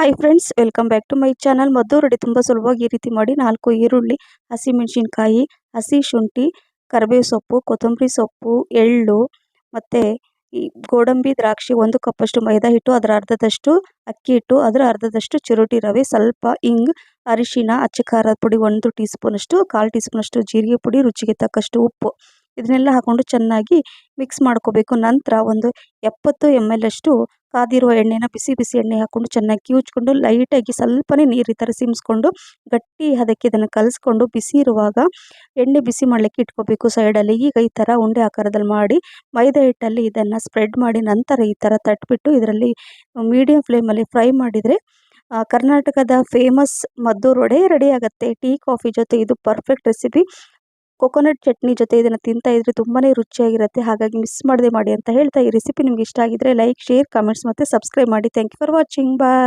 Hi friends welcome back to my channel ಮದ್ದು ready ತುಂಬ ಸುಲಭವಾಗಿ ಈ ರೀತಿ ಮಾಡಿ ನಾಲ್ಕು ಈರುಳ್ಳಿ ಹಸಿಮೆಣಸಿನ್ಕಾಯಿ ಹಸಿ ಶುಂಠಿ, ಕರಿಬೇವು ಸೊಪ್ಪು, ಕೊತ್ತಂಬರಿ ಸೊಪ್ಪು, ಎಳ್ಳು ಮತ್ತು ಈ ಗೋಡಂಬಿ, ದ್ರಾಕ್ಷಿ ಒಂದು ಕಪ್ಪಷ್ಟು ಮೈದಾ ಹಿಟ್ಟು, ಅದರ ಅರ್ಧದಷ್ಟು ಅಕ್ಕಿ ಹಿಟ್ಟು, ಅದರ ಅರ್ಧದಷ್ಟು ಚಿರೋಟಿ ರವೆ, ಸ್ವಲ್ಪ ಇಂಗ್ ಅರಿಶಿನ ಅಚ್ಚ ಖಾರದ ಪುಡಿ ಒಂದು ಟೀ ಸ್ಪೂನಷ್ಟು ಕಾಲು ಟೀ ಸ್ಪೂನಷ್ಟು ಜೀರಿಗೆ ಪುಡಿ, ರುಚಿಗೆ ತಕ್ಕಷ್ಟು ಉಪ್ಪು. ಇದನ್ನೆಲ್ಲ ಹಾಕ್ಕೊಂಡು ಚೆನ್ನಾಗಿ ಮಿಕ್ಸ್ ಮಾಡ್ಕೋಬೇಕು. ನಂತರ ಒಂದು ಎಪ್ಪತ್ತು ಎಂ ಎಲ್ ಅಷ್ಟು ಕಾದಿರುವ ಎಣ್ಣೆನ ಬಿಸಿ ಬಿಸಿ ಎಣ್ಣೆ ಹಾಕ್ಕೊಂಡು ಚೆನ್ನಾಗಿ ಕಿವುಚ್ಕೊಂಡು ಲೈಟಾಗಿ ಸ್ವಲ್ಪನೇ ನೀರು ಈ ಥರ ಸಿಮ್ಸ್ಕೊಂಡು ಗಟ್ಟಿ ಅದಕ್ಕೆ ಇದನ್ನು ಕಲಿಸ್ಕೊಂಡು ಬಿಸಿ ಇರುವಾಗ ಎಣ್ಣೆ ಬಿಸಿ ಮಾಡಲಿಕ್ಕೆ ಇಟ್ಕೋಬೇಕು ಸೈಡಲ್ಲಿ ಈಗ ಈ ಥರ ಉಂಡೆ ಆಕಾರದಲ್ಲಿ ಮಾಡಿ ಮೈದಾ ಹಿಟ್ಟಲ್ಲಿ ಇದನ್ನು ಸ್ಪ್ರೆಡ್ ಮಾಡಿ ನಂತರ ಈ ಥರ ತಟ್ಬಿಟ್ಟು ಇದರಲ್ಲಿ ಮೀಡಿಯಂ ಫ್ಲೇಮಲ್ಲಿ ಫ್ರೈ ಮಾಡಿದರೆ ಕರ್ನಾಟಕದ ಫೇಮಸ್ ಮದ್ದೂರು ವಡೆ ರೆಡಿ ಆಗುತ್ತೆ. ಟೀ ಕಾಫಿ ಜೊತೆ ಇದು ಪರ್ಫೆಕ್ಟ್ ರೆಸಿಪಿ ಕೊಕೊನಟ್ ಚಟ್ನಿ ಜೊತೆ ಇದನ್ನು ತಿಂತಾ ಇದ್ರೆ ತುಂಬಾ ರುಚಿಯಾಗಿರುತ್ತೆ. ಹಾಗಾಗಿ ಮಿಸ್ ಮಾಡದೆ ಮಾಡಿ ಅಂತ ಹೇಳ್ತಾ ಈ ರೆಸಿಪಿ ನಿಮ್ಗೆ ಇಷ್ಟ ಆಗಿದ್ರೆ ಲೈಕ್ ಶೇರ್ ಕಮೆಂಟ್ಸ್ ಮತ್ತು ಸಬ್ಸ್ಕ್ರೈಬ್ ಮಾಡಿ. Thank you for watching bye